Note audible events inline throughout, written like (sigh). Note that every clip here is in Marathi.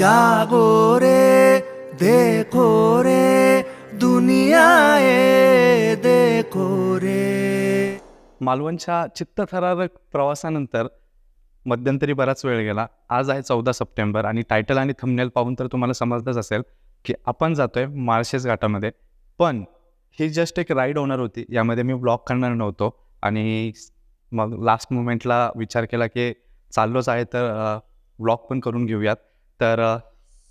जागो रे देखो रे दुनिया ये देखो रे मालवणच्या चित्तथरारक प्रवासानंतर मध्यंतरी बराच वेळ गेला. आज आहे चौदा सप्टेंबर आणि टायटल आणि थंबनेल पाहून तर तुम्हाला समजतच असेल की आपण जातोय माळशेज घाटामध्ये. पण ही जस्ट एक राईड होणार होती. यामध्ये मी ब्लॉग करणार नव्हतो. आणि मग लास्ट मुमेंटला विचार केला की चाललोच आहे तर ब्लॉग पण करून घेऊयात. तर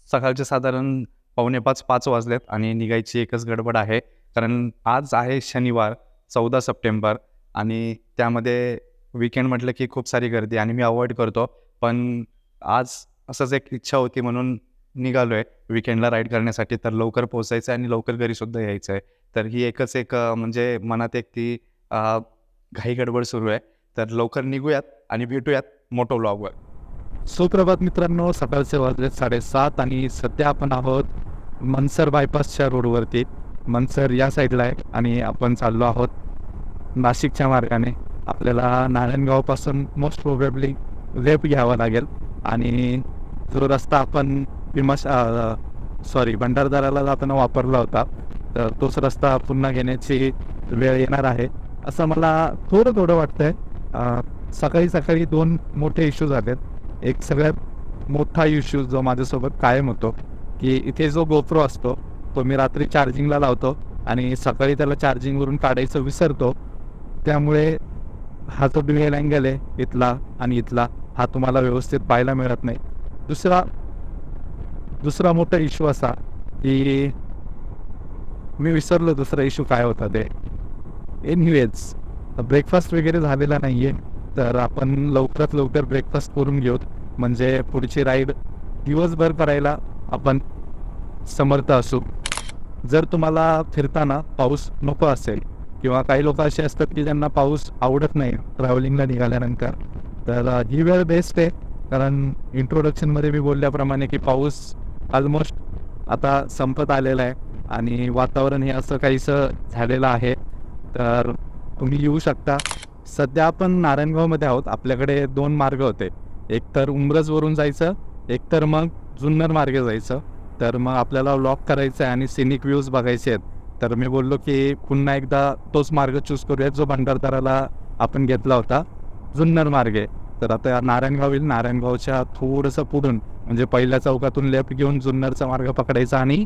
सकाळचे साधारण पावणे पाच पाच वाजलेत आणि निघायची एकच गडबड आहे. कारण आज आहे शनिवार चौदा सप्टेंबर आणि त्यामध्ये विकेंड म्हटलं की खूप सारी गर्दी आणि मी अवॉइड करतो. पण आज असंच एक इच्छा होती म्हणून निघालो आहे विकेंडला राईड करण्यासाठी. तर लवकर पोचायचं आहे आणि लवकर घरीसुद्धा यायचं आहे तर ही एकच एक म्हणजे मनात एक ती घाई गडबड सुरू आहे. तर लवकर निघूयात आणि भेटूयात मोटो व्लॉगवर सुप्रभात मित्रांनो सकाळचे वाजले साडेसात आणि सध्या आपण आहोत मनसर बायपासच्या रोडवरती. मनसर या साईडला आहे आणि आपण चाललो आहोत नाशिकच्या मार्गाने. आपल्याला नारायणगावपासून मोस्ट प्रोबेबली लेफ्ट घ्यावा लागेल आणि जो रस्ता आपण विमाश सॉरी भंडारदाराला जाताना वापरला होता तर तोच रस्ता पुन्हा घेण्याची वेळ येणार आहे. असं मला थोडं थोडं वाटतंय. सकाळी सकाळी दोन मोठे इश्यू झालेत. एक सगळ्यात मोठा इश्यू जो माझ्यासोबत कायम होतो की इथे जो गोप्रो असतो तो मी रात्री चार्जिंगला लावतो आणि सकाळी त्याला चार्जिंगवरून काढायचं विसरतो. त्यामुळे हा जो ड्युएल अँगल आहे इथला आणि इथला. हा तुम्हाला व्यवस्थित पाहायला मिळत नाही. दुसरा दुसरा मोठा इश्यू असा की मी विसरलो दुसरा इश्यू काय होता ते. एनिवेज ब्रेकफास्ट वगैरे झालेला नाही आहे तर आपण लवकरात लवकर ब्रेकफास्ट करून घेऊत. म्हणजे पुढची राईड दिवसभर करायला आपण समर्थ असू. जर तुम्हाला फिरताना पाऊस नको असेल किंवा काही लोक असे असतात की ज्यांना पाऊस आवडत नाही ट्रॅव्हलिंगला निघाल्यानंतर तर ही वेळ बेस्ट आहे. कारण इंट्रोडक्शनमध्ये मी बोलल्याप्रमाणे की पाऊस ऑलमोस्ट आता संपत आलेला आहे आणि वातावरण हे असं काहीसं झालेलं आहे. तर तुम्ही येऊ शकता. सध्या आपण नारायणगावमध्ये आहोत. आपल्याकडे दोन मार्ग होते. एक तर उमरजवरून जायचं एक तर मग जुन्नर मार्गे जायचं. तर मग आपल्याला लॉक करायचं आहे आणि सिनिक व्ह्यूज बघायचे आहेत. तर मी बोललो की पुन्हा एकदा तोच मार्ग चूज करूयात जो भंडारदाराला आपण घेतला होता जुन्नर मार्गे. तर आता नारायणगाव येईल. नारायणगावच्या थोडंसं पुढून म्हणजे पहिल्या चौकातून लेफ्ट घेऊन जुन्नरचा मार्ग पकडायचा आणि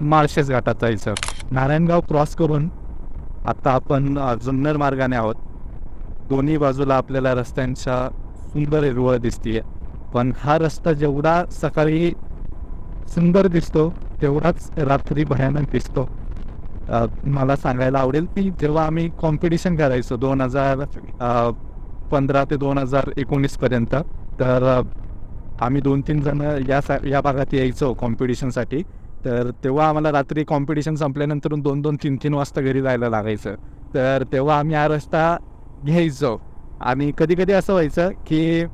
माळशेज घाटात जायचं. नारायणगाव क्रॉस करून आता आपण जुन्नर मार्गाने आहोत. दोन्ही बाजूला आपल्याला रस्त्यांच्या सुंदर हिरवळ दिसतीये. पण हा रस्ता जेवढा सकाळी सुंदर दिसतो तेवढाच रात्री भयानक दिसतो. मला सांगायला आवडेल की जेव्हा आम्ही कॉम्पिटिशन करायचो दोन हजार पंधरा ते दोन हजार एकोणीसपर्यंत तर आम्ही दोन तीन जण या सा या भागात यायचो कॉम्पिटिशनसाठी तर तेव्हा आम्हाला रात्री कॉम्पिटिशन संपल्यानंतर दोन दोन तीन तीन वाजता घरी जायला लागायचं. तर तेव्हा आम्ही हा रस्ता घ्यायचो. आणि कधी कधी असं व्हायचं की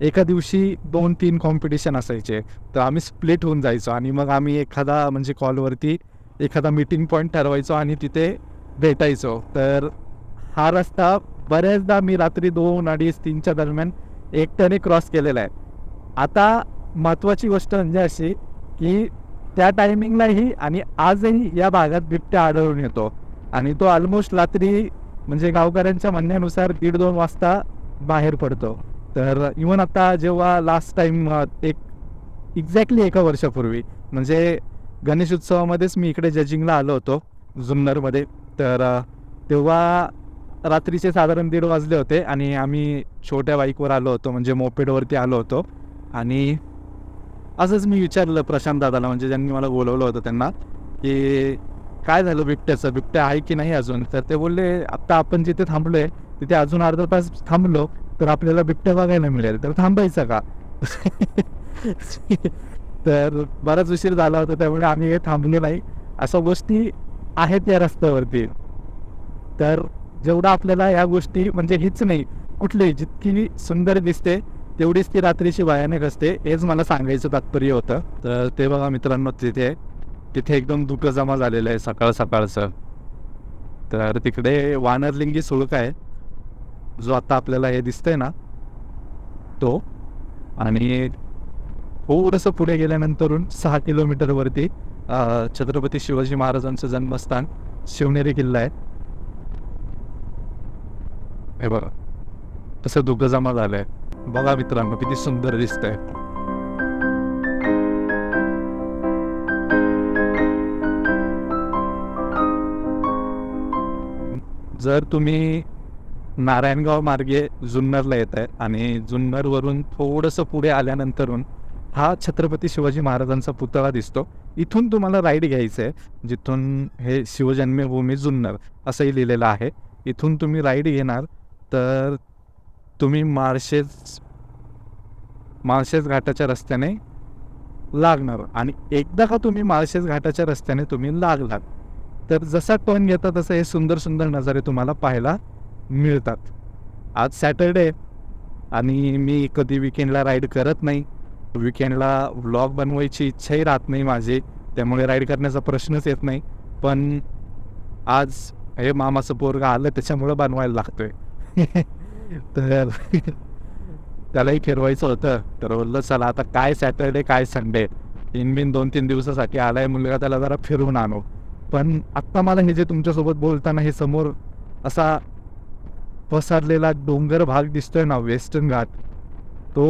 एका दिवशी दोन तीन कॉम्पिटिशन असायचे. तर आम्ही स्प्लिट होऊन जायचो आणि मग आम्ही एखादा म्हणजे कॉलवरती एखादा मीटिंग पॉईंट ठरवायचो आणि तिथे भेटायचो. तर हा रस्ता बऱ्याचदा मी रात्री दोन अडीच तीनच्या दरम्यान एकट्याने क्रॉस केलेला आहे. आता महत्त्वाची गोष्ट म्हणजे अशी की त्या टायमिंगलाही आणि आजही या भागात बिबट्या आढळून येतो. आणि तो ऑलमोस्ट रात्री म्हणजे गावकऱ्यांच्या म्हणण्यानुसार दीड दोन वाजता बाहेर पडतो. तर इवन आता जेव्हा लास्ट टाइम एक एक्झॅक्टली एका वर्षापूर्वी म्हणजे गणेश उत्सवामध्येच मी इकडे जजिंगला आलो होतो जुन्नरमध्ये. तर तेव्हा रात्रीचे साधारण दीड वाजले होते आणि आम्ही छोट्या बाईकवर आलो होतो म्हणजे मोपेडवरती आलो होतो. आणि असंच मी विचारलं प्रशांत दादाला म्हणजे ज्यांनी मला बोलवलं होतं त्यांना की काय झालं बिबट्याचं? बिबट्या आहे की नाही अजून? तर ते बोलले आत्ता आपण जिथे थांबलोय तिथे अजून अर्धा तास थांबलो तर आपल्याला बिबट्या बघायला मिळेल. तर थांबायचं का? तर बराच उशीर झाला होता त्यामुळे आम्ही हे थांबलो नाही. अशा गोष्टी आहेत या रस्त्यावरती. तर जेवढं आपल्याला या गोष्टी म्हणजे हीच नाही कुठली जितकी सुंदर दिसते तेवढीच ती रात्रीची भयानक असते हेच मला सांगायचं तात्पर्य होतं. तर ते बघा मित्रांनो तिथे तिथे एकदम दुःख जमा झालेलं आहे सकाळ सकाळचं. तर तिकडे वानरलिंगी सुळक आहे. जो आता आपल्याला हे दिसतंय ना तो. आणि थोडंसं पुढे गेल्यानंतरून सहा किलोमीटरवरती छत्रपती शिवाजी महाराजांचं जन्मस्थान शिवनेरी किल्ला आहे. हे बघा तसं दुःख जमा झालंय. बघा मित्रांनो किती सुंदर दिसतंय. जर तुम्ही नारायणगाव मार्गे जुन्नरला येत आहे आणि जुन्नरवरून थोडंसं पुढे आल्यानंतरून हा छत्रपती शिवाजी महाराजांचा पुतळा दिसतो. इथून तुम्हाला राईड घ्यायचं आहे जिथून हे शिवजन्मभूमी जुन्नर असंही लिहिलेलं आहे. इथून तुम्ही राईड घेणार तर तुम्ही माळशेज माळशेज घाटाच्या रस्त्याने लागणार. आणि एकदा का तुम्ही माळशेज घाटाच्या रस्त्याने तुम्ही लागलात तर जसा टर्न घेता तसं हे सुंदर सुंदर नजारे तुम्हाला पाहायला मिळतात. आज सॅटरडे आणि मी कधी विकेंडला राईड करत नाही. विकेंडला व्लॉग बनवायची इच्छाही राहत नाही माझी. त्यामुळे राईड करण्याचा प्रश्नच येत नाही. पण आज हे मामाचं पोरग आलं त्याच्यामुळं बनवायला लागतोय. (laughs) तर त्यालाही फिरवायचं होतं. तर बोललं चला आता काय सॅटरडे काय संडे? इन बिन दोन तीन दिवसासाठी आलाय मुलगा त्याला जरा फिरवून आणू. पण आत्ता मला हे जे तुमच्यासोबत बोलताना हे समोर असा पसरलेला डोंगर भाग दिसतोय ना वेस्टर्न घाट तो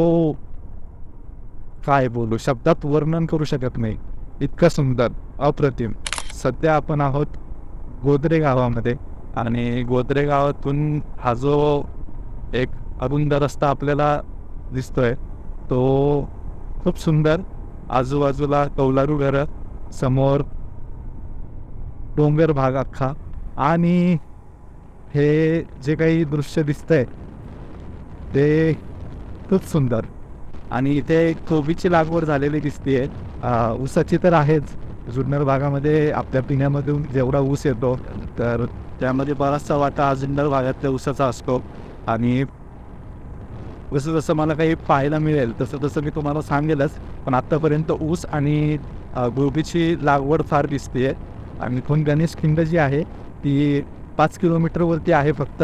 काय बोलू? शब्दात वर्णन करू शकत नाही. इतका सुंदर अप्रतिम. सध्या आपण आहोत गोदरे गावामध्ये आणि गोदरे गावातून हा जो एक अरुंद रस्ता आपल्याला दिसतोय तो खूप सुंदर. आजूबाजूला कौलारू घरं समोर डोंगर भाग अख्खा. आणि हे जे काही दृश्य दिसतंय ते खूप सुंदर. आणि इथे कोबीची लागवड झालेली दिसतीये. आहे ऊसाची तर आहेच. जुन्नर भागामध्ये आपल्या पिण्यामधून जेवढा ऊस येतो तर त्यामध्ये बराचसा वाटा जुन्नर भागातल्या ऊसाचा असतो. आणि जसं जसं मला काही पाहायला मिळेल तसं तसं मी तुम्हाला सांगेलच. पण आत्तापर्यंत ऊस आणि गोबीची लागवड फार दिसते आहे आणि इथून गणेश खिंड जी आहे ती पाच किलोमीटरवरती आहे फक्त.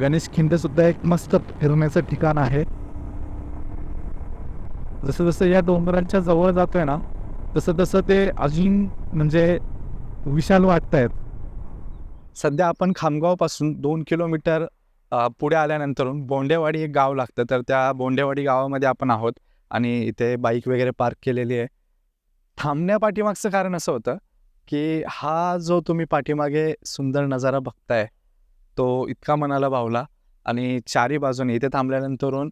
गणेश खिंडसुद्धा एक मस्त फिरण्याचं ठिकाण आहे. जसं जसं या डोंगरांच्या जवळ जातोय ना तसं तसं ते अजून म्हणजे विशाल वाटत आहेत सध्या आपण खामगावपासून दोन किलोमीटर पुढे आल्यानंतर बोंडेवाडी एक गाव लागतं तर त्या बोंडेवाडी गावामध्ये आपण आहोत. आणि इथे बाईक वगैरे पार्क केलेली आहे. थांबण्यापाठीमागचं कारण असं होतं की हा जो तुम्ही पाठीमागे सुंदर नजारा बघताय तो इतका मनाला भावला आणि चारी बाजूने इथे थांबल्यानंतरून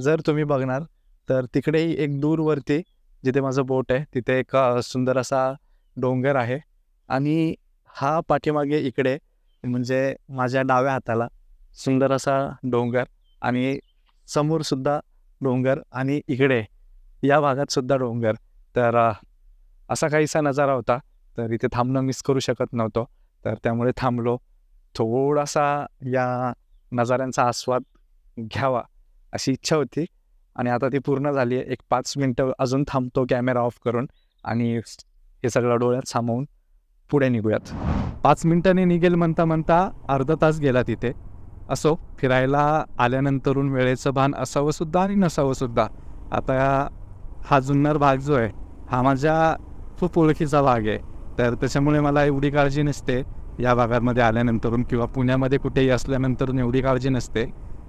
जर तुम्ही बघणार तर तिकडेही एक दूरवरती जिथे माझं बोट आहे तिथे एक सुंदर असा डोंगर आहे आणि हा पाठीमागे इकडे म्हणजे माझ्या डाव्या हाताला सुंदर असा डोंगर आणि समोरसुद्धा डोंगर आणि इकडे या भागात सुद्धा डोंगर. तर असा काहीसा नजारा होता. तर इथे थांबणं मिस करू शकत नव्हतो. तर त्यामुळे थांबलो. थोडासा या नजाऱ्यांचा आस्वाद घ्यावा अशी इच्छा होती. आणि आता ती पूर्ण झाली आहे. एक पाच मिनटं अजून थांबतो कॅमेरा ऑफ करून. आणि हे सगळं डोळ्यात सामावून पुढे निघूयात. पाच मिनटांनी निघेल म्हणता म्हणता अर्धा तास गेला तिथे. असो फिरायला आल्यानंतरून वेळेचं भान असावं सुद्धा आणि नसावं सुद्धा. आता हा जुन्नर भाग जो आहे हा माझ्या खूप ओळखीचा भाग आहे. तर त्याच्यामुळे मला एवढी काळजी नसते या भागामध्ये आल्यानंतरून किंवा पुण्यामध्ये कुठेही असल्यानंतर एवढी काळजी नसते.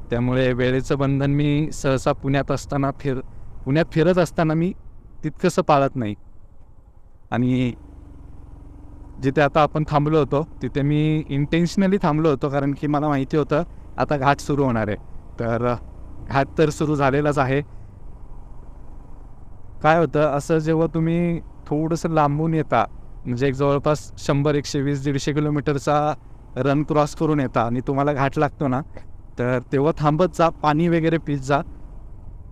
त्यामुळे वेळेचं बंधन मी सहसा पुण्यात असताना फिर पुण्यात फिरत असताना मी तितकंसं पाळत नाही. आणि जिथे आता आपण थांबलो होतो तिथे मी इंटेन्शनली थांबलो होतो कारण की मला माहिती होतं आता घाट सुरू होणार आहे. तर घाट तर सुरू झालेलाच आहे. काय होतं असं जेव्हा तुम्ही थोडंसं लांबून येता म्हणजे एक जवळपास शंभर एकशे वीस दीडशे किलोमीटरचा रन क्रॉस करून येता आणि तुम्हाला घाट लागतो ना तर तेव्हा थांबत जा पाणी वगैरे पित जा.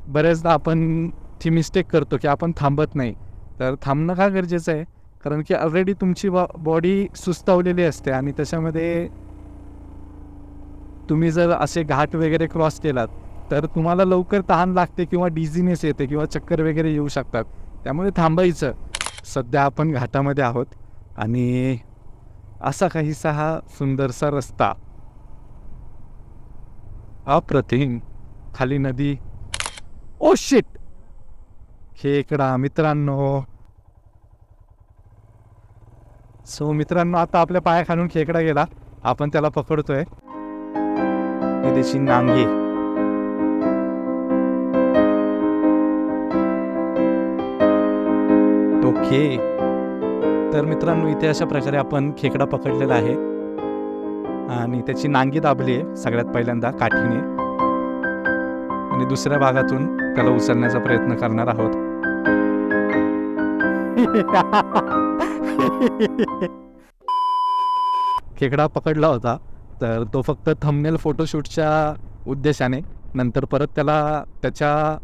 बऱ्याचदा आपण ती मिस्टेक करतो की आपण थांबत नाही. तर थांबणं का गरजेचं आहे? कारण की ऑलरेडी तुमची बॉडी सुस्तावलेली असते आणि त्याच्यामध्ये तुम्ही जर असे घाट वगैरे क्रॉस केलात तर तुम्हाला लवकर तहान लागते किंवा डिझिनेस येते किंवा चक्कर वगैरे येऊ शकतात. त्यामुळे थांबायचं. सध्या आपण घाटामध्ये आहोत आणि असा काहीसा हा सुंदरसा रस्ता अप्रतिम खाली नदी. ओ शिट खेकडा मित्रांनो. सो मित्रांनो आता आपल्या पायाखालून खेकडा गेला. आपण त्याला पकडतोय. विदेशी नांगी. ओके तर मित्रांनो इथे अशा प्रकारे आपण खेकडा पकडलेला आहे. आणि त्याची नांगी दाबली आहे सगळ्यात पहिल्यांदा काठीने. आणि दुसऱ्या भागातून त्याला उचलण्याचा प्रयत्न करणार आहोत. खेकडा पकडला होता तर तो फक्त थंबनेल फोटोशूटच्या उद्देशाने नंतर परत त्याला त्याच्या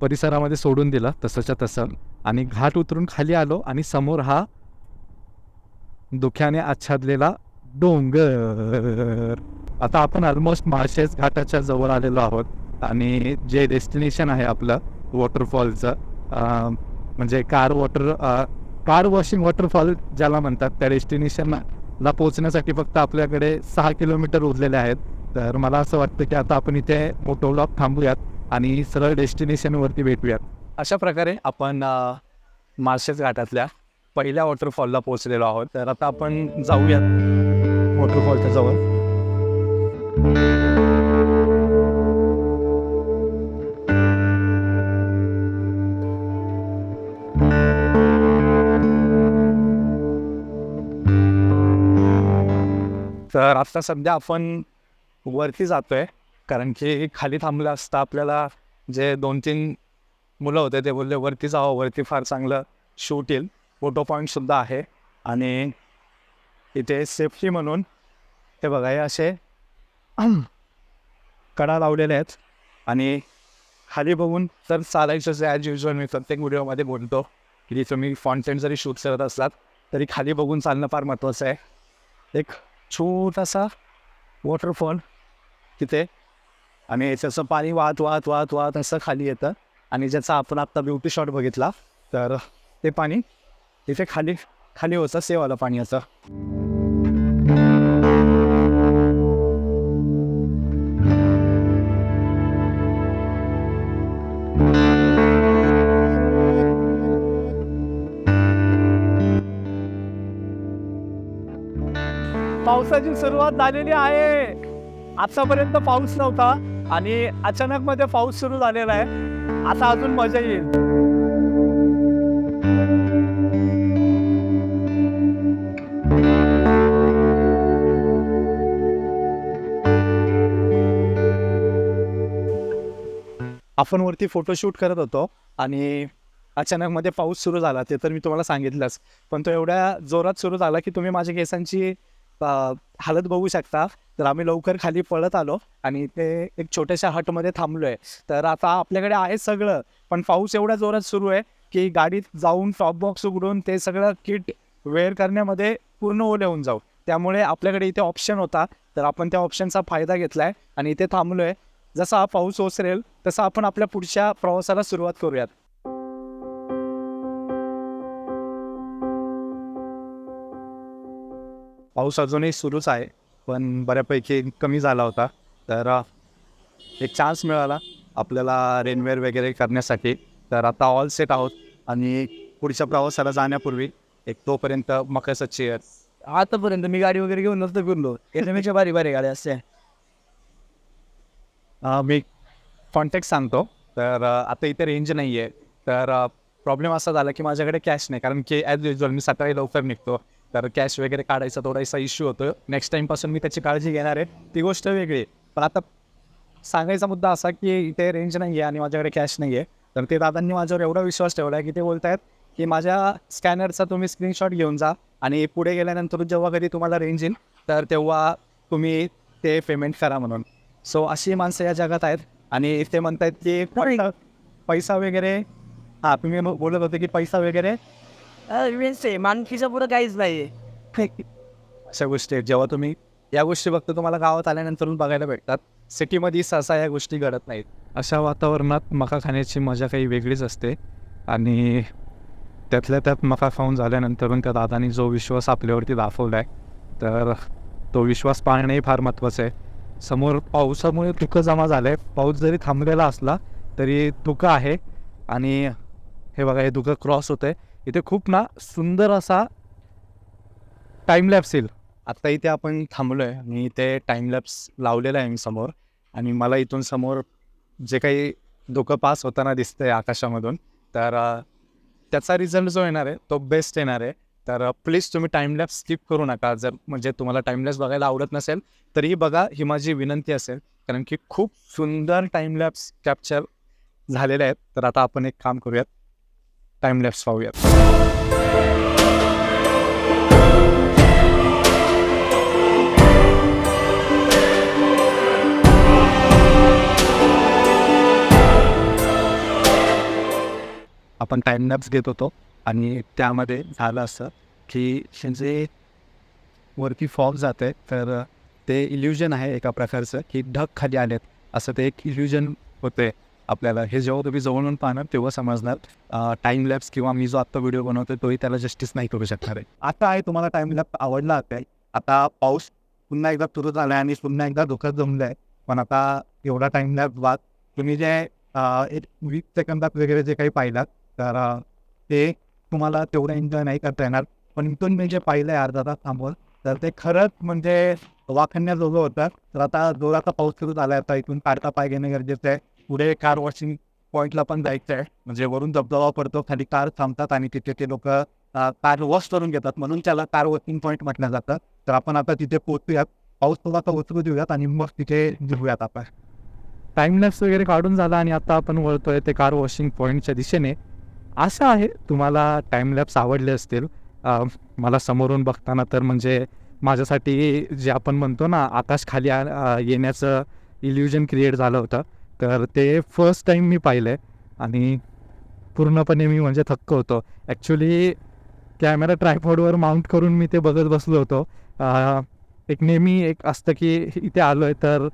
परिसरामध्ये सोडून दिलं तसंच्या तसं. आणि घाट उतरून खाली आलो आणि समोर हा दुख्याने आच्छादलेला डोंगर. आता आपण ऑलमोस्ट माळशेज घाटाच्या जवळ आलेलो आहोत आणि जे डेस्टिनेशन आहे आपलं वॉटरफॉलचं म्हणजे car water car washing waterfall ज्याला म्हणतात त्या डेस्टिनेशनला पोहोचण्यासाठी फक्त आपल्याकडे सहा किलोमीटर उरलेले आहेत. तर मला असं वाटतं की आता आपण इथे मोटो ब्लॉक थांबूयात आणि सरळ डेस्टिनेशनवरती भेटूयात. अशा प्रकारे आपण माळशेज घाटातल्या पहिल्या वॉटरफॉलला पोहोचलेलो आहोत. तर आता आपण जाऊयात वॉटरफॉलच्या जवळ. तर आता सध्या आपण वरती जातोय कारण की खाली थांबलं असता आपल्याला जे दोन तीन मुलं होते ते बोलले वरती जावं वरती फार चांगलं शूट येईल. फोटो पॉईंटसुद्धा आहे. आणि इथे सेफ्टी म्हणून हे बघा हे असे (clears throat) कडा लावलेले आहेत. आणि खाली बघून तर चालायचं जे ॲज युजल मी प्रत्येक व्हिडिओमध्ये बोलतो की तुम्ही फॉन्टेंट जरी शूट करत असलात तरी खाली बघून चालणं फार महत्त्वाचं आहे. एक छोटासा वॉटरफॉल तिथे. आणि त्याचं पाणी वाहत वाहत वाहत वाहत असं खाली येतं. आणि ज्याचा आपण आत्ता ब्युटी शॉट बघितला तर ते पाणी तिथे खाली खाली होतं सेवालं पाणी असं पावसाची सुरुवात झालेली आहे. आतापर्यंत पाऊस नव्हता आणि अचानक मध्ये पाऊस सुरू झालेला आहे. आता अजून मजा येईल. आपण वरती फोटोशूट करत होतो आणि अचानक मध्ये पाऊस सुरू झाला ते तर मी तुम्हाला सांगितलंच. पण तो एवढ्या जोरात सुरू झाला की तुम्ही माझ्या केसांची हालत बघू शकता. तर आम्ही लवकर खाली पळत आलो आणि ते एक छोट्याशा हटमध्ये थांबलो आहे तर आता आपल्याकडे आहे सगळं. पण पाऊस एवढ्या जोरात सुरू आहे की गाडीत जाऊन टॉप बॉक्स उघडून ते सगळं किट वेअर करण्यामध्ये पूर्ण ओले होऊन जाऊ. त्यामुळे आपल्याकडे इथे ऑप्शन होता. तर आपण त्या ऑप्शनचा फायदा घेतला आहे आणि इथे थांबलो आहे जसा हा पाऊस ओसरेल तसं आपण आपल्या पुढच्या प्रवासाला सुरुवात करूयात. पाऊस अजूनही सुरूच आहे पण बऱ्यापैकी कमी झाला होता. तर एक चान्स मिळाला आपल्याला रेनवेअर वगैरे करण्यासाठी. तर आता ऑल सेट आहोत आणि पुढच्या प्रवासाला जाण्यापूर्वी एक तोपर्यंत मकसच चेअर आतापर्यंत मी गाडी वगैरे घेऊन नसतं फिरलो. याच्यापेक्षा भारी भारी गाड्या असते. मी कॉन्टॅक्ट सांगतो. तर आता इथे रेंज नाही आहे तर प्रॉब्लेम असा झाला की माझ्याकडे कॅश नाही. कारण की ॲज युजल मी सकाळी लवकर निघतो. तर कॅश वगैरे काढायचा थोडासा इश्यू होतो नेक्स्ट टाईमपासून मी त्याची काळजी घेणार आहे. ती गोष्ट वेगळी आहे. पण आता सांगायचा मुद्दा असा की इथे रेंज नाही आहे आणि माझ्याकडे कॅश नाही आहे तर ते दादांनी माझ्यावर एवढा विश्वास ठेवला आहे की ते बोलत आहेत की माझ्या स्कॅनरचा तुम्ही स्क्रीनशॉट घेऊन जा आणि पुढे गेल्यानंतर जेव्हा कधी तुम्हाला रेंज येईल तर तेव्हा तुम्ही ते पेमेंट करा म्हणून. सो अशी माणसं या जगात आहेत आणि ते म्हणतायत की पैसा वगैरे हां तुम्ही बोलत होते की पैसा वगैरे मानकीच्या पुढं काहीच नाही अशा गोष्टी आहेत. जेव्हा तुम्ही या गोष्टी फक्त तुम्हाला गावात आल्यानंतर बघायला भेटतात. सिटीमध्ये सहसा या गोष्टी घडत नाहीत. अशा वातावरणात मका खाण्याची मजा काही वेगळीच असते. आणि त्यातल्या त्यात मका खाऊन झाल्यानंतर त्या दादानी जो विश्वास आपल्यावरती दाखवला आहे तर तो विश्वास पाळणंही फार महत्त्वाचं आहे. समोर पावसामुळे धुकं जमा झालं आहे पाऊस जरी थांबलेला असला तरी धुकं आहे. आणि हे बघा हे दुःख क्रॉस होतं आहे इथे खूप ना सुंदर असा टाईम लॅप्स येईल. आत्ता इथे आपण थांबलो आहे मी इथे टाईम लॅप्स लावलेला आहे मी समोर. आणि मला इथून समोर जे काही धोकं पास होताना दिसतंय आकाशामधून तर त्याचा रिझल्ट जो येणार आहे तो बेस्ट येणार आहे. तर प्लीज तुम्ही टाईम लॅप्स स्किप करू नका. जर म्हणजे तुम्हाला टाईम लॅप्स बघायला आवडत नसेल तरीही बघा ही माझी विनंती असेल. कारण की खूप सुंदर टाईम लॅप्स कॅप्चर झालेले आहेत. तर आता आपण एक काम करूयात. टाईमलॅप्स पाहूयात आपण टाईमलॅप्स घेत होतो आणि त्यामध्ये झालं असं की जे वरती फॉर्म जाते तर ते इल्युजन आहे एका प्रकारचं की ढग खाली आलेत. असं ते एक इल्युजन होते आपल्याला हे जेव्हा तुम्ही जवळून पाहणार तेव्हा समजणार टाईम लॅप्स किंवा मी जो आत्ता व्हिडिओ बनवतोय तोही त्याला जस्टिस नाही करू शकणार आहे. आता आहे तुम्हाला टाइम लॅप आवडला आहे आता पाऊस पुन्हा एकदा सुरू झाला आहे आणि पुन्हा एकदा धोक्यात जमलं आहे पण आता एवढा टाइम लॅप बाद तुम्ही जे एक वीस सेकंदात वगैरे जे काही पाहिलात तर ते तुम्हाला तेवढं एन्जॉय नाही करता येणार. पण इथून मी जे पाहिलं आहे अर्धा तास थांबवून तर ते खरंच म्हणजे वाखण्याजोगं होतं. तर आता जोराचा पाऊस सुरू झाला आहे आता इथून काढता पाय घेणं गरजेचं आहे. पुढे कार वॉशिंग पॉईंटला पण जायचं आहे म्हणजे वरून धबधबा पडतो खाली कार थांबतात आणि तिथे ते लोक कार वॉश करून घेतात. म्हणून त्याला कार वॉशिंग पॉईंट म्हटलं जातं. तर आपण आता तिथे पोहोचूयात. पाऊस थोडासा उचलू देऊयात आणि मग तिथे घेऊयात आपण. टाईमलॅप्स वगैरे काढून झाला आणि आता आपण वळतोय ते कार वॉशिंग पॉईंटच्या दिशेने. असं आहे तुम्हाला टाईमलॅप्स आवडले असतील. मला समोरून बघताना तर म्हणजे माझ्यासाठी जे आपण म्हणतो ना आकाश खाली येण्याचं इल्युजन क्रिएट झालं होतं. तर ते फर्स्ट टाईम मी पाहिलं आहे आणि पूर्णपणे मी म्हणजे थक्क होतो. ॲक्च्युली कॅमेरा ट्रायफॉडवर माउंट करून मी ते बघत बसलो होतो. एक नेहमी एक असतं की इथे आलो आहे तर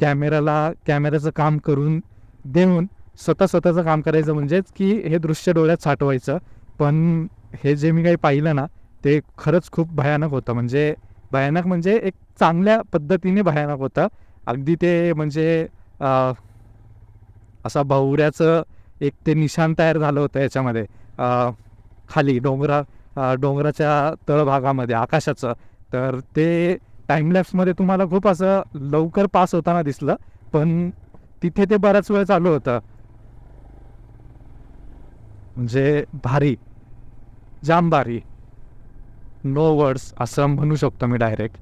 कॅमेराला कॅमेऱ्याचं काम करून देऊन स्वतः स्वतःचं काम करायचं म्हणजेच की हे दृश्य डोळ्यात साठवायचं. पण हे जे मी काही पाहिलं ना ते खरंच खूप भयानक होतं. म्हणजे भयानक म्हणजे एक चांगल्या पद्धतीने भयानक होतं. अगदी ते म्हणजे असा भावऱ्याचं एक ते निशाण तयार झालं होतं याच्यामध्ये. खाली डोंगरा डोंगराच्या तळभागामध्ये आकाशाचं. तर ते टाईमलॅप्समध्ये तुम्हाला खूप असं लवकर पास होताना दिसलं पण तिथे ते बराच वेळ चालू होतं. म्हणजे भारी. जाम भारी नो वर्ड्स असं म्हणू शकतो मी डायरेक्ट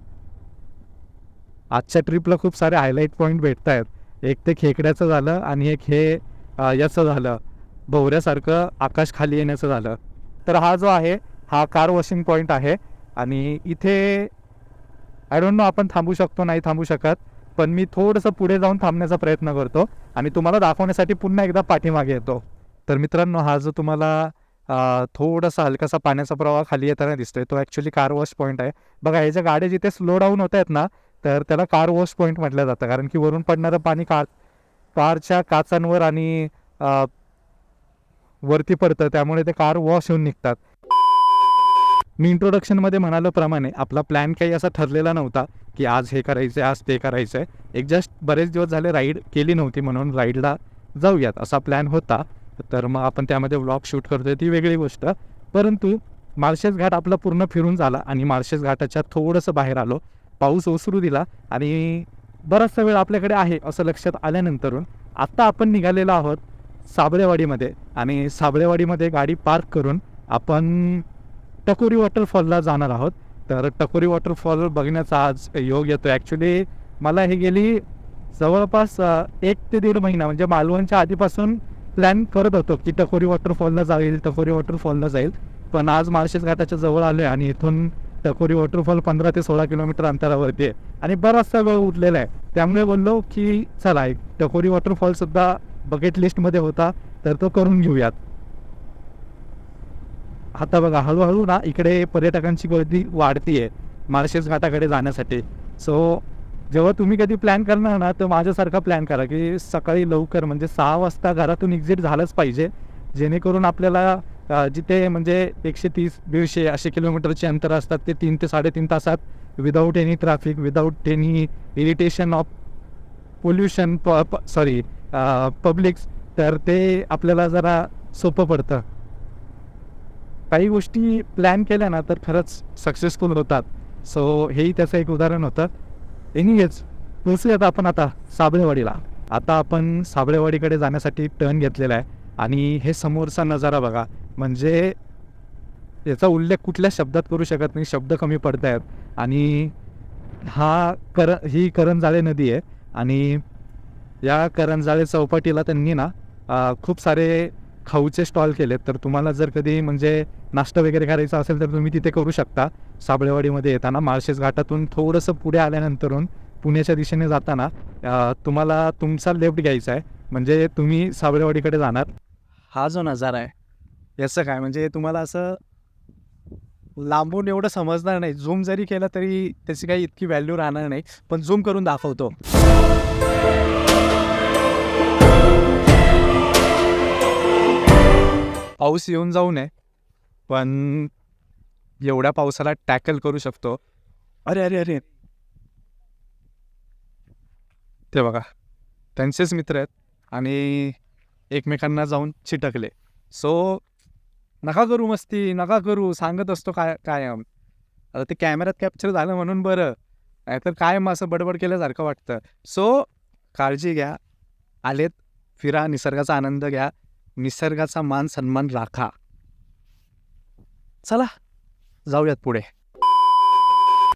आजच्या ट्रिपला खूप सारे हायलाईट पॉईंट भेटत आहेत एक ते खेकड्याचं झालं आणि एक हे याचं झालं. भोवऱ्यासारखं आकाश खाली येण्याचं झालं. तर हा जो आहे हा कार वॉशिंग पॉईंट आहे. आणि इथे आय डोंट नो आपण थांबू शकतो नाही थांबू शकत. पण मी थोडंसं पुढे जाऊन थांबण्याचा प्रयत्न करतो. आणि तुम्हाला दाखवण्यासाठी पुन्हा एकदा पाठीमागे येतो. तर मित्रांनो हा जो तुम्हाला थोडासा हलकासा पाण्याचा प्रवाह खाली येताना दिसतोय तो ॲक्च्युली कार वॉश पॉईंट आहे. बघा हे ज्या गाड्या जिथे स्लो डाऊन होत आहेत ना तर त्याला कार वॉश पॉईंट म्हटलं जातं. कारण की वरून पडणारं पाणी कार कारच्या काचांवर आणि वरती पडतं. त्यामुळे ते कार वॉश होऊन निघतात. मी इंट्रोडक्शनमध्ये म्हणाल्याप्रमाणे आपला प्लॅन काही असा ठरलेला नव्हता की आज हे करायचं आहे आज ते करायचं आहे एक जस्ट बरेच दिवस झाले राईड केली नव्हती म्हणून राईडला जाऊयात असा प्लॅन होता. तर मग आपण त्यामध्ये व्लॉग शूट करतोय ती वेगळी गोष्ट. परंतु माळशेज घाट आपला पूर्ण फिरून झाला आणि माळशेज घाटाच्या थोडंसं बाहेर आलो. पाऊस ओसरू दिला आणि बराचसा वेळ आपल्याकडे आहे असं लक्षात आल्यानंतरून आत्ता आपण निघालेलो आहोत साबळेवाडीमध्ये. आणि साबळेवाडीमध्ये गाडी पार्क करून आपण टकोरी वॉटरफॉलला जाणार आहोत. तर टकोरी वॉटरफॉल बघण्याचा आज योग येतो ॲक्च्युली मला हे गेली जवळपास एक ते दीड महिना म्हणजे मालवणच्या आधीपासून प्लॅन करत होतो की टकोरी वॉटरफॉलला जाईल टकोरी वॉटरफॉलला जाईल. पण आज माळशेज घाटाच्या जवळ आलो आहे आणि इथून टकोरी वॉटरफॉल पंधरा ते सोळा किलोमीटर अंतरावरती आहे. आणि बराचसा वेळ उरलेला आहे. त्यामुळे बोललो की चला एक टकोरी वॉटरफॉलसुद्धा बकेट लिस्टमध्ये होता तर तो करून घेऊयात. आता बघा हळूहळू ना इकडे पर्यटकांची गर्दी वाढतीये माळशेज घाटाकडे जाण्यासाठी. सो जेव्हा तुम्ही कधी प्लॅन करणार ना तर माझ्यासारखा प्लॅन करा की सकाळी लवकर म्हणजे सहा वाजता घरातून एक्झिट झालंच पाहिजे जेणेकरून आपल्याला जिथे म्हणजे एकशे तीस दीडशे असे किलोमीटरचे अंतर असतात ते तीन ते साडेतीन तासात without any traffic without any irritation of pollution प सॉरी पब्लिक्स तर ते आपल्याला जरा सोपं पडतं. काही गोष्टी प्लॅन केल्या ना तर खरंच सक्सेसफुल होतात. सो हेही त्याचं एक उदाहरण होतं. एनिवेज पोचूयात आपण आता साबळेवाडीला. आता आपण साबळेवाडीकडे जाण्यासाठी टर्न घेतलेला आहे. आणि हे समोरचा नजारा बघा. म्हणजे याचा उल्लेख कुठल्या शब्दात करू शकत नाही शब्द कमी पडत आहेत आणि हा कर ही करंजाळे नदी आहे आणि या करंजाळे चौपाटीला त्यांनी ना खूप सारे खाऊचे स्टॉल केलेत. तर तुम्हाला जर कधी म्हणजे नाश्ता वगैरे करायचा असेल तर तुम्ही तिथे करू शकता. साबळेवाडीमध्ये येताना माळशेज घाटातून थोडंसं पुढे आल्यानंतरून पुण्याच्या दिशेने जाताना तुम्हाला तुमचा लेफ्ट घ्यायचा आहे. म्हणजे तुम्ही साबळेवाडीकडे जाणार. हा जो नजारा आहे याचं काय? म्हणजे तुम्हाला असं लांबून एवढं समजणार नाही. झूम जरी केलं तरी त्याची काही इतकी व्हॅल्यू राहणार नाही. पण झूम करून दाखवतो. पाऊस येऊन जाऊ नये पण एवढ्या पावसाला टॅकल करू शकतो. अरे अरे अरे. ते बघा. त्यांचेच मित्र आहेत आणि एकमेकांना जाऊन चिटकले. सो नका करू मस्ती नका करू सांगत असतो काय कायम. आता ते कॅमेऱ्यात कॅप्चर झालं म्हणून बरं. नाहीतर कायम असं बडबड केल्यासारखं वाटतं. सो काळजी घ्या. आलेत फिरा निसर्गाचा आनंद घ्या. निसर्गाचा मान सन्मान राखा. चला जाऊयात पुढे.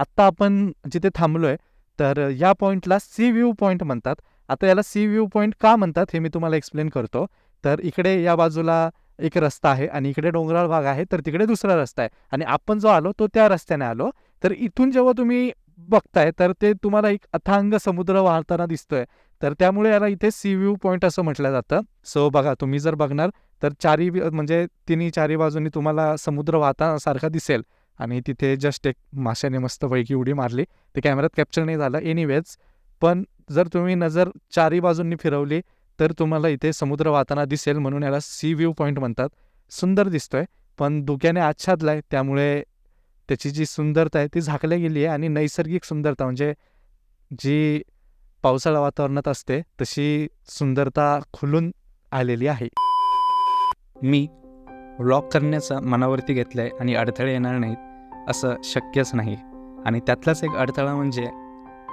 आत्ता आपण जिथे थांबलोय तर या पॉईंटला सी व्ह्यू पॉईंट म्हणतात. आता याला सी व्ह्यू पॉईंट का म्हणतात हे मी तुम्हाला एक्सप्लेन करतो. तर इकडे या बाजूला एक रस्ता आहे आणि इकडे डोंगराळ भाग आहे तर तिकडे दुसरा रस्ता आहे. आणि आपण जो आलो तो त्या रस्त्याने आलो. तर इथून जेव्हा तुम्ही बघताय तर ते तुम्हाला एक अथांग समुद्र वाहताना दिसतोय. तर त्यामुळे याला इथे सी व्ह्यू पॉईंट असं म्हटलं जातं. सो बघा तुम्ही जर बघणार तर चारी म्हणजे तिन्ही चारी बाजूनी तुम्हाला समुद्र वाहताना सारखा दिसेल. आणि तिथे जस्ट एक माशाने मस्तपैकी उडी मारली. ते कॅमेऱ्यात कॅप्चर नाही झालं. एनिवेज पण जर तुम्ही नजर चारी बाजूंनी फिरवली तर तुम्हाला इथे समुद्र वाहताना दिसेल म्हणून याला सी व्ह्यू पॉईंट म्हणतात. सुंदर दिसतोय पण धुक्याने आच्छादलाय त्यामुळे त्याची जी सुंदरता आहे ती झाकल्या गेली आहे आणि नैसर्गिक सुंदरता म्हणजे जी पावसाळा वातावरणात असते तशी सुंदरता खुलून आलेली आहे. मी व्लॉग करण्याचा मनावरती घेतला आहे आणि अडथळे येणार नाहीत असं शक्यच नाही. आणि त्यातलाच एक अडथळा म्हणजे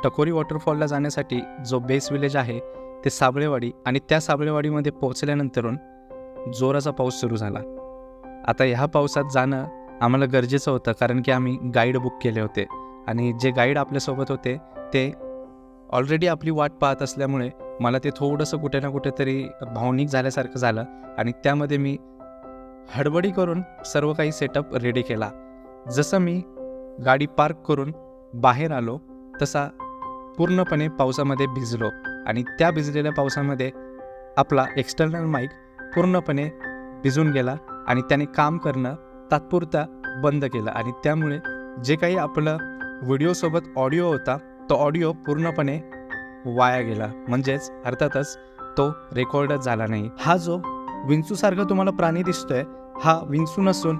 टकोरी वॉटरफॉलला जाण्यासाठी जो बेस विलेज आहे ते साबळेवाडी आणि त्या साबळेवाडीमध्ये पोहोचल्यानंतरून जोराचा पाऊस सुरू झाला. आता ह्या पावसात जाणं आम्हाला गरजेचं होतं कारण की आम्ही गाईड बुक केले होते आणि जे गाईड आपल्यासोबत होते ते ऑलरेडी आपली वाट पाहत असल्यामुळे मला ते थोडंसं कुठे ना कुठेतरी भावनिक झाल्यासारखं झालं आणि त्यामध्ये मी हडबडी करून सर्व काही सेटअप रेडी केला. जसं मी गाडी पार्क करून बाहेर आलो तसा पूर्णपणे पावसामध्ये भिजलो. आणि त्या भिजलेल्या पावसामध्ये आपला एक्सटर्नल माईक पूर्णपणे भिजून गेला आणि त्याने काम करणं तात्पुरता बंद केलं. आणि त्यामुळे जे काही आपलं व्हिडिओसोबत ऑडिओ होता तो ऑडिओ पूर्णपणे वाया गेला. म्हणजेच अर्थातच तो रेकॉर्डच झाला नाही. हा जो विंचूसारखा तुम्हाला प्राणी दिसतोय हा विंचू नसून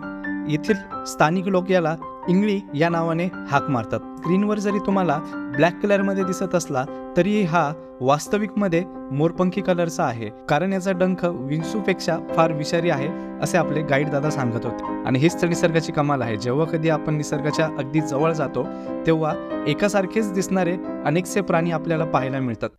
येथील स्थानिक लोक याला इंगळी या नावाने हाक मारतात. स्क्रीनवर जरी तुम्हाला ब्लॅक कलरमध्ये दिसत असला तरी हा वास्तविकमध्ये मोरपंखी कलरचा आहे. कारण याचा डंख विंसूपेक्षा फार विषारी आहे असे आपले गाईड दादा सांगत होते. आणि हीच तर निसर्गाची कमाल आहे. जेव्हा कधी आपण निसर्गाच्या अगदी जवळ जातो तेव्हा एकासारखेच दिसणारे अनेकसे प्राणी आपल्याला पाहायला मिळतात.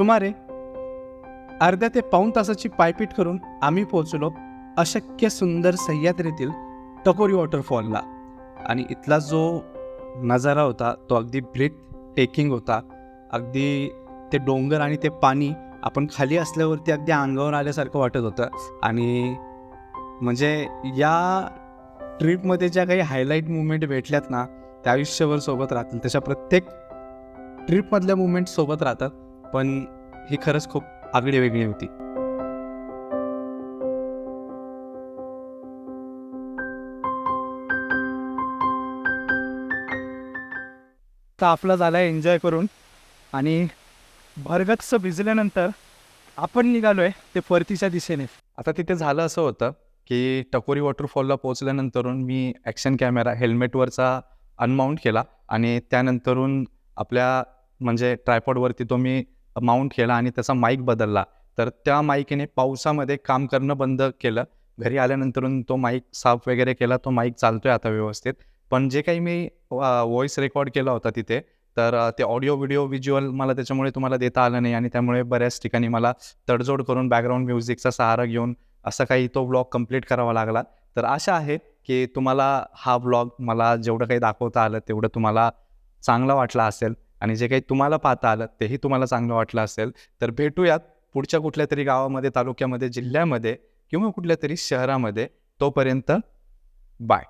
सुमारे अर्ध्या ते पाऊण तासाची पायपीट करून आम्ही पोहोचलो अशक्य सुंदर सह्याद्रीतील टकोरी वॉटरफॉलला. आणि इथला जो नजारा होता तो अगदी ब्रेथ टेकिंग होता. अगदी ते डोंगर आणि ते पाणी आपण खाली असल्यावरती अगदी अंगावर आल्यासारखं वाटत होतं. आणि म्हणजे या ट्रिपमध्ये ज्या काही हायलाईट मुवमेंट भेटल्यात ना त्या आयुष्यभर सोबत राहतील. तशा प्रत्येक ट्रिपमधल्या मुवमेंट सोबत राहतात. पण ही खरंच खूप आगळी वेगळी होती. तर आपला झाला एन्जॉय करून आणि भरगच्च भिजल्यानंतर आपण निघालो आहे ते परतीच्या दिशेने. आता तिथे झालं असं होतं की टकोरी वॉटरफॉलला पोहोचल्यानंतरून मी ॲक्शन कॅमेरा हेल्मेटवरचा अनमाउंट केला आणि त्यानंतरून आपल्या म्हणजे ट्रायपॉडवरती तो मी माउंट केला आणि त्याचा माईक बदलला. तर त्या माईकने पावसामध्ये काम करणं बंद केलं. घरी आल्यानंतरून तो माईक साफ वगैरे केला. तो माईक चालतोय आता व्यवस्थित. पण जे काही मी व्हॉइस रेकॉर्ड केला होता तिथे तर ते ऑडिओ व्हिडिओ व्हिज्युअल मला त्याच्यामुळे तुम्हाला देता आलं नाही आणि त्यामुळे बऱ्याच ठिकाणी मला तडजोड करून बॅकग्राऊंड म्युझिकचा सहारा घेऊन असा काही तो ब्लॉग कंप्लीट करावा लागला. तर आशा आहे की तुम्हाला हा ब्लॉग मला जेवढं काही दाखवता आलं तेवढं तुम्हाला चांगलं वाटला असेल. आणि जे काही तुम्हाला पाहता आलं तेही तुम्हाला चांगलं वाटलं असेल तर भेटूयात पुढच्या कुठल्या तरी गावामध्ये तालुक्यामध्ये जिल्ह्यामध्ये किंवा कुठल्या तरी शहरामध्ये. तोपर्यंत बाय